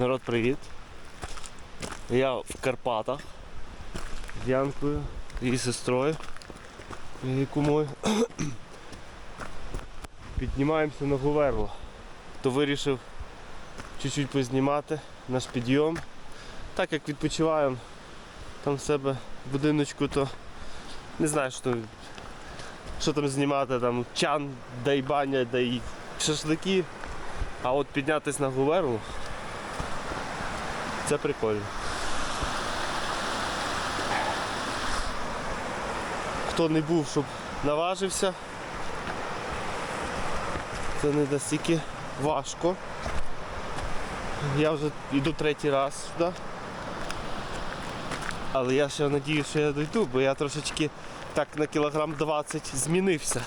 Народ, привіт. Я в Карпатах з Янкою, її сестрою, її кумою. Піднімаємося на Гуверло. То вирішив чуть-чуть познімати наш підйом. Так як відпочиваємо там в себе в будиночку, то не знаю, що, що там знімати, там чан, дай баня, дай шашлики. А от піднятися на Гуверло це прикольно. Хто не був, щоб наважився, це не настільки важко. Я вже йду третій раз сюди. Але я ще надію, що я дойду, бо я трошечки так на кілограм 20 змінився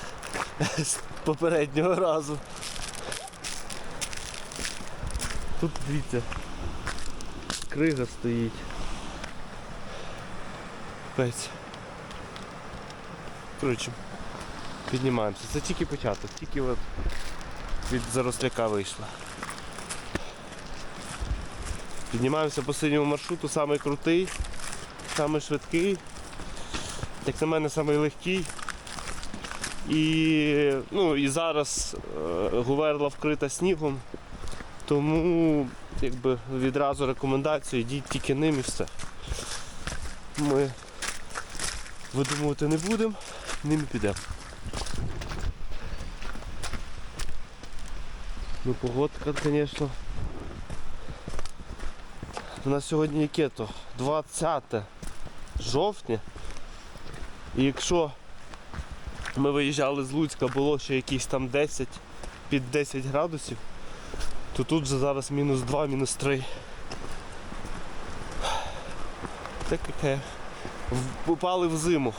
з попереднього разу. Тут дивіться, крига стоїть. Пець. Коротше, піднімаємося. Це тільки початок, тільки от від заросляка вийшло. Піднімаємося по синьому маршруту, самий крутий, самий швидкий, як на мене, самий легкий. І, ну, і зараз е, гуверла вкрита снігом, тому якби відразу рекомендацію, йдіть тільки ним і все. Ми видумувати не будемо, ним і підемо. Ну погодка, звісно. У нас сьогодні яке то? 20 жовтня. І якщо ми виїжджали з Луцька, було ще якісь там 10 під 10 градусів, то тут вже зараз мінус 2, мінус 3. Так яке. Попали в зиму.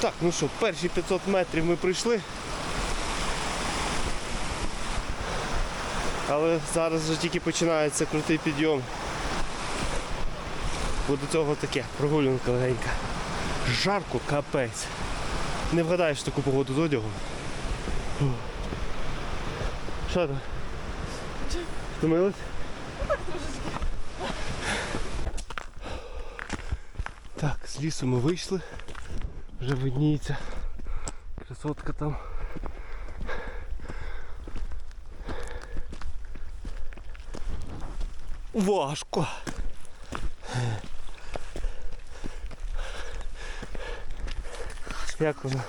Так, ну що, перші 500 метрів ми пройшли. Але зараз вже тільки починається крутий підйом. Бо до цього таке, прогулянка легенька. Жарко, капець. Не вгадаєш таку погоду з одягом. Що там? Втомилась? Так, з лісу ми вийшли. Вже видніється. Красотка там. Важко. Як воно?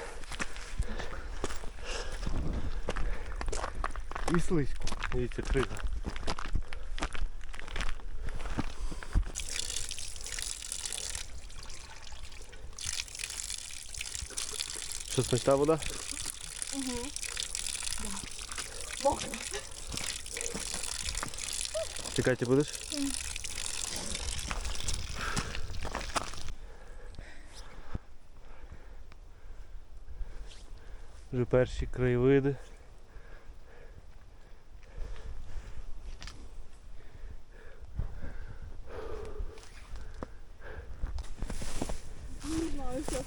І слизько. Дивіться, крига. Що смачна вода? Мокро. Чекати будеш? Вже перші краєвиди. Не знаю, що.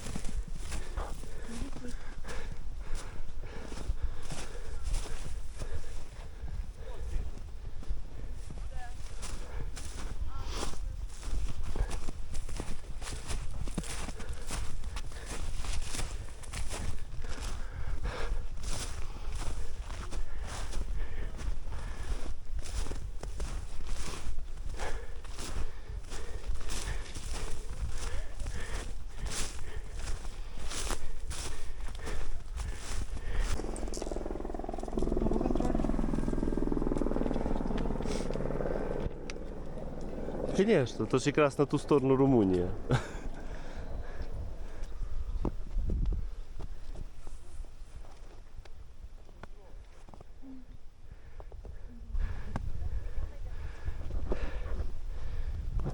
Звісно, то ж якраз на ту сторону Румунія.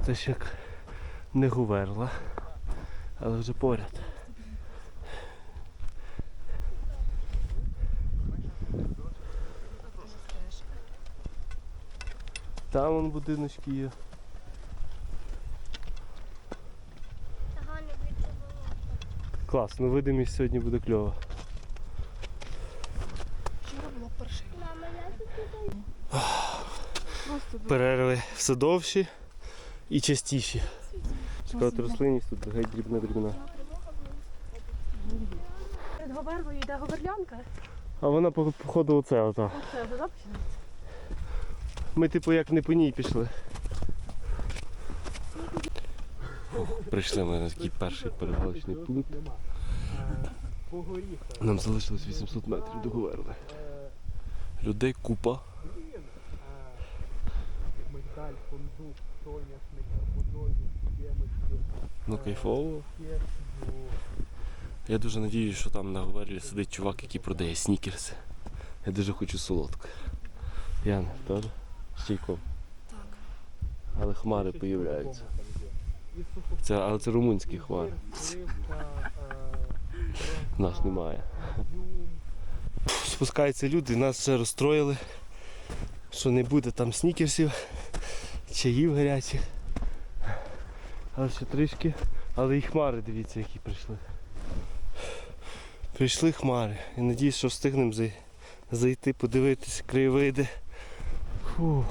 Це ж як не гуверла, але вже поряд. Там вон будиночки є. Клас, ну видимість сьогодні буде кльова. Вчора було дуже Перерви все довші і частіші. От рослинність тут геть дрібна дрібна. Перед Говерлою йде говерлянка. А вона походу оце ота. Оце вода починається. Ми типу як не по ній пішли. Прийшли ми на такий перший перевалочний пункт. Нам залишилось 800 метрів до Говерли. Людей купа. Мигдаль, фундук, соняшник, арбузові, сімечки, Ну кайфово. Я дуже надіюсь, що там на Говерлі сидить чувак, який продає снікерси. Я дуже хочу солодке. Яна, теж? З чайком. Так. Але хмари появляються. І Це, але це румунські хмари. нас немає. Спускаються люди, нас все розстроїли, що не буде там снікерсів, чаїв гарячих. Але ще трішки. Але і хмари, дивіться, які прийшли. Прийшли хмари. Я надіюсь, що встигнемо зай- зайти, подивитися краєвиди. Фух.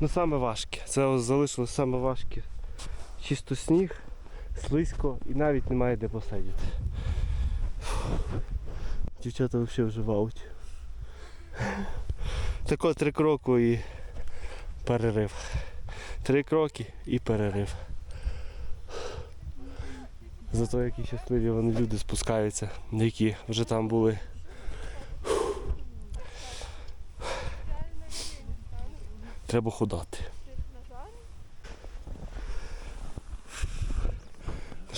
Ну саме важке. Це залишилось саме важке. Чисто сніг, слизько і навіть немає де посидіти. Дівчата взагалі вже. Так от три кроки і перерив. Три кроки і перерив. Зато які щасливі вони люди спускаються, які вже там були. Треба ходати.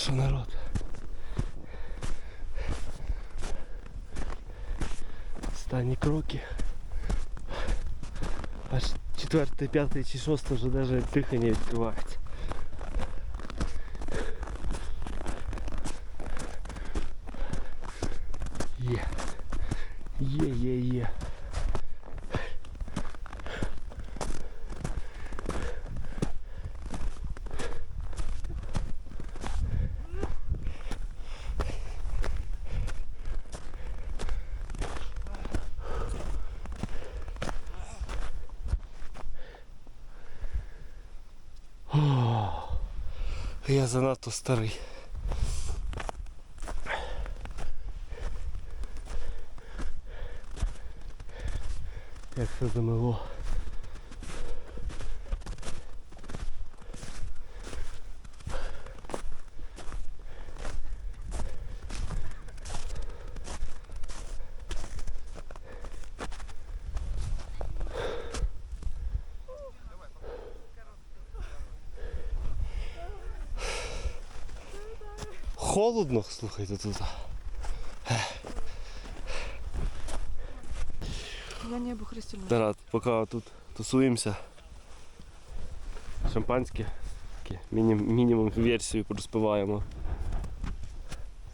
Що народ? Останні кроки. Аж четвертий, п'ятий чи шостий вже навіть дихання відкривається. Я занадто старий. Як все замило. Холодно, слухайте тут. Я небо хрестюлю. Народ, поки тут тусуємося. Шампанське. Мінім, мінімум версію розпиваємо.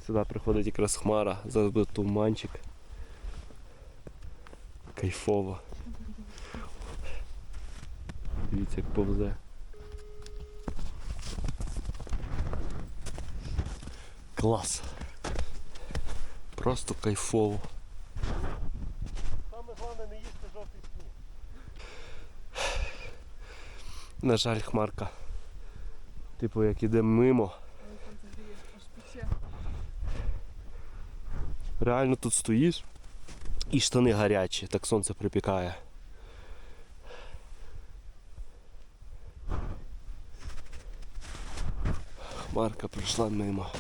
Сюди приходить якраз хмара, зараз буде туманчик. Кайфово. Дивіться, як повзе. Клас. Просто кайфово. Саме головне не їсти жовтий сніг. На жаль, хмарка. Типу, як іде мимо. Реально тут стоїш і штани гарячі, так сонце припікає. Хмарка прийшла мимо.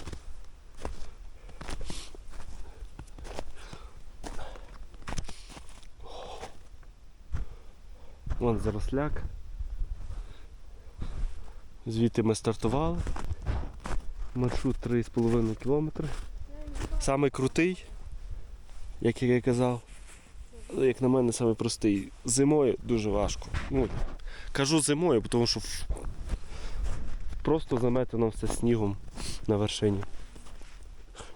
Вон заросляк. Звідти ми стартували. Маршрут 3,5 кілометри. Самий крутий, як я казав. Як на мене, самий простий. Зимою дуже важко. Ну, кажу зимою, тому що просто заметено все снігом на вершині.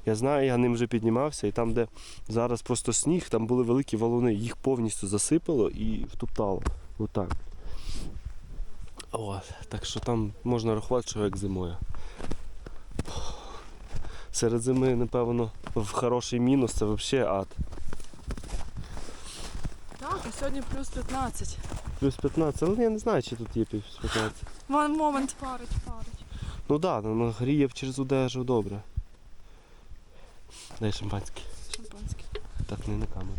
Я знаю, я ним вже піднімався, і там, де зараз просто сніг, там були великі валуни, їх повністю засипало і втоптало. Отак. От, так що там можна рахувати, що як зимою. Серед зими, напевно, в хороший мінус це взагалі ад. Так, а сьогодні плюс 15. Плюс 15, але я не знаю, чи тут є плюс 15. Вон момент парить, парить. Ну так, да, ну, гріє через одежу добре. Дай шампанське. Шампанське. Так, не на камеру.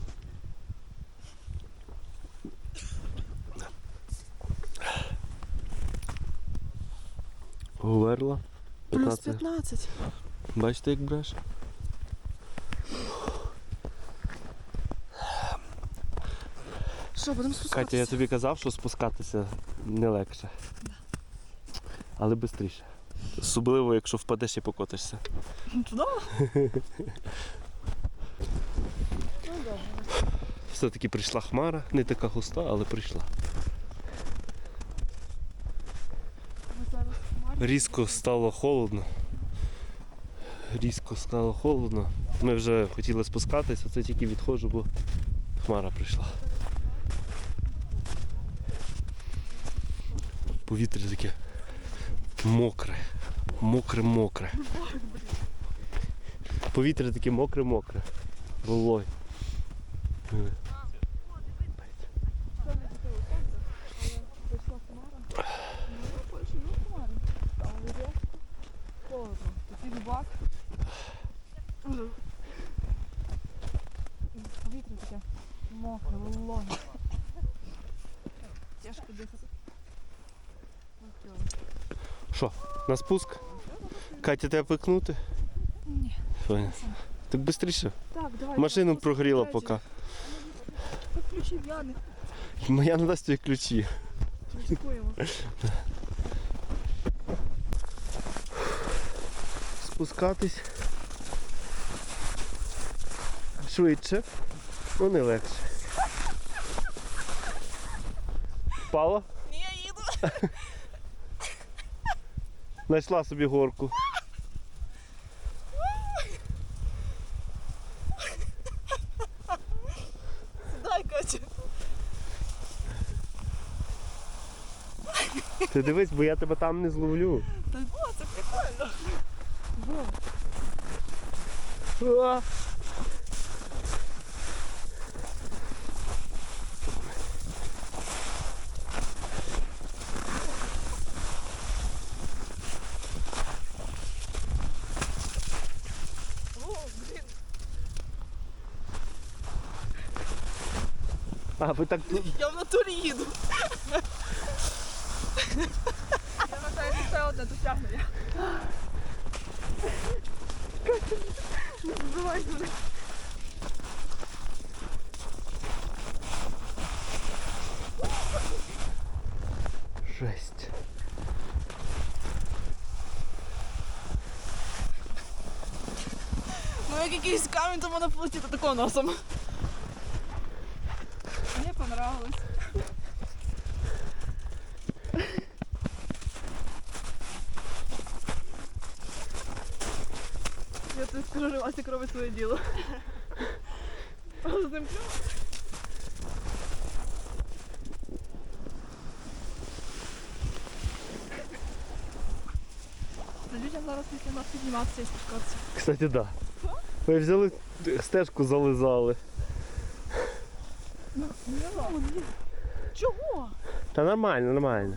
Говерла. Плюс 15. 15. Бачите, як бреше? Що, будемо спускатися? Катя, я тобі казав, що спускатися не легше. Але швидше. Особливо, якщо впадеш і покотишся. Туди? Ну. Все-таки прийшла хмара, не така густа, але прийшла. Ми зараз в хмарі. Різко стало холодно. Різко стало холодно. Ми вже хотіли спускатися, це тільки відходжу, бо хмара прийшла. Повітря таке мокре. Мокре-мокре. Повітря таке мокре-мокре. Вологе. Диви. Прийшла хмара. Ну, більше, ну, хмара. Там різко. Холодно. Такий дубак. Повітря таке мокре, вологе. Тяжко дихати. Кльово. На спуск. Катя, тебе пикнути? Ні. Соня. Так швидше. Так, давай. Машину прогріла поки. Ключі в'яних. Моя не дасть тобі ключі. Ризикуємо. Спускатись. Швидше. Ну не легше. Впала? Ні, я їду. Знайшла собі горку. Дай, Катя. Ти дивись, бо я тебе там не зловлю. Та було, це прикольно. Бо. А! О, блін. А, ви так тут. Я в натурі їду. Я вважаю, що це одне досягнення. Не збивай мене. Жесть. Ну як якийсь камінь, то можна полетіти тако носом. Понравилось. Я тобі скажу, що Васик робить своє діло. З зараз після нас підніматися і спускатися. Кстати, да. Ви взяли стежку зализали. Чого? Та нормально, нормально.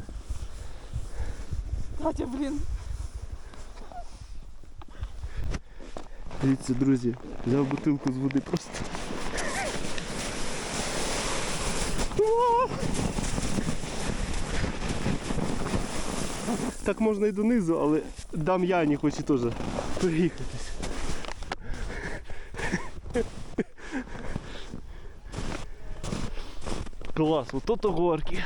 Катя, блін. Дивіться, друзі, взяв бутилку з води просто. Так можна і донизу, але дам Яні хоче теж приїхатись. Клас, ото то горки.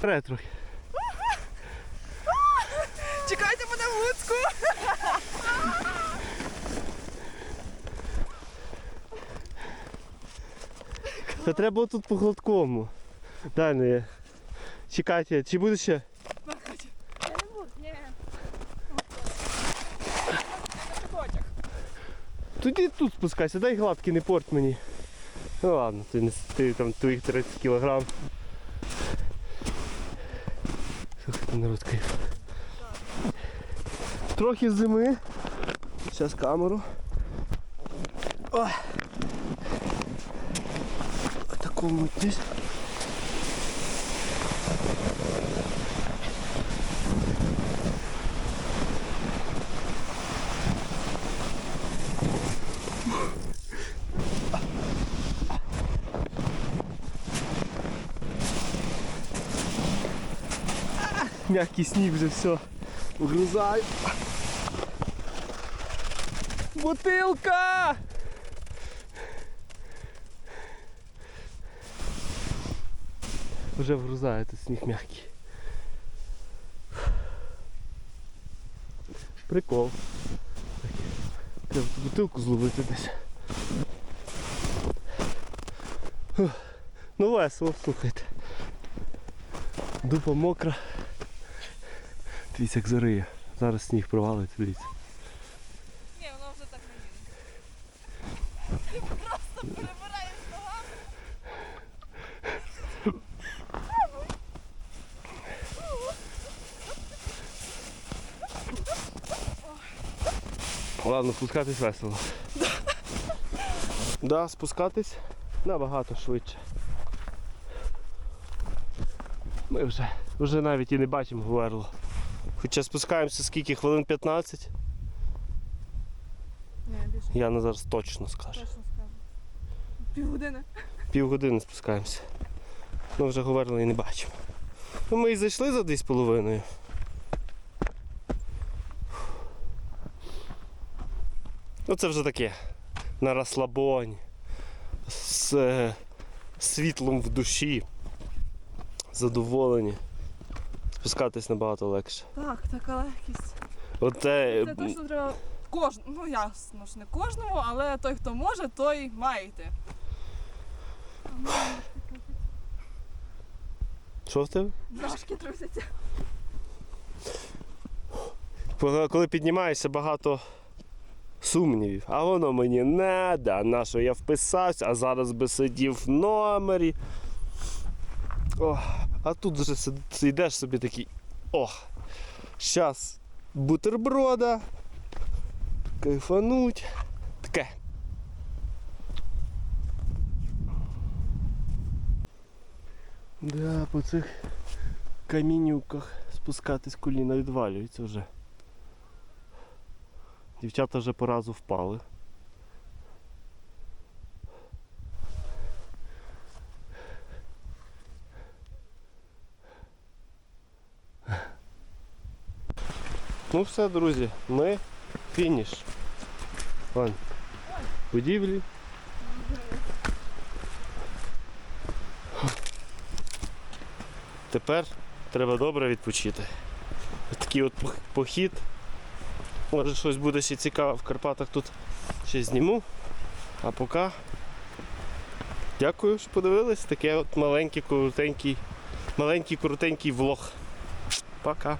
Трохи. Чекайте мене в Луцьку! Та треба тут по гладкому. Дай ну. Чекайте, чи буде ще? Я не буду, ні. Тоді тут спускайся, дай гладкий, не порт мені. Ну ладно, ти, ти там твоїх 30 кілограм. Слухайте, народ кайф. Трохи зими. Зараз камеру. О! Такому десь. Мягкий сніг вже все. Вгрузаю. Бутилка! Вже вгрузає тут сніг м'який. Прикол. Треба ту бутилку зловити десь. Ну весело, слухайте. Дупа мокра. Дивіться, як зариє. Зараз сніг провалить, дивіться. Ні, воно вже так не їде. Просто перебираєш ногами. Ладно, спускатись весело. Да, спускатись набагато швидше. Ми вже, вже навіть і не бачимо Гуерло. Хоча спускаємося скільки, хвилин 15, Ні, більше я на зараз точно скажу. точно скажу. Півгодини. Півгодини спускаємося. Ми вже Гуерло і не бачимо. Ну, ми і зайшли за 2,5. Ну це вже таке. На розслабоні. З е, світлом в душі. Задоволені. Спускатись набагато легше. Так, така легкість. Оте, Це точно треба кожному, ну ясно ж не кожному, але той, хто може, той має йти. що в тебе? Ножки трусяться. Коли піднімаєшся, багато сумнівів. А воно мені не да, на що я вписався, а зараз би сидів в номері. О, а тут вже йдеш собі такий. О, щас бутерброда. Кайфануть. Таке. Да, по цих камінюках спускатись коліна відвалюється вже. Дівчата вже по разу впали. Ну все, друзі, ми фініш. Вон, будівлі. Тепер треба добре відпочити. Такий от похід. Може щось буде ще цікаве в Карпатах тут ще зніму. А поки дякую, що подивились. Таке от маленький, коротенький, маленький, коротенький влог. Пока.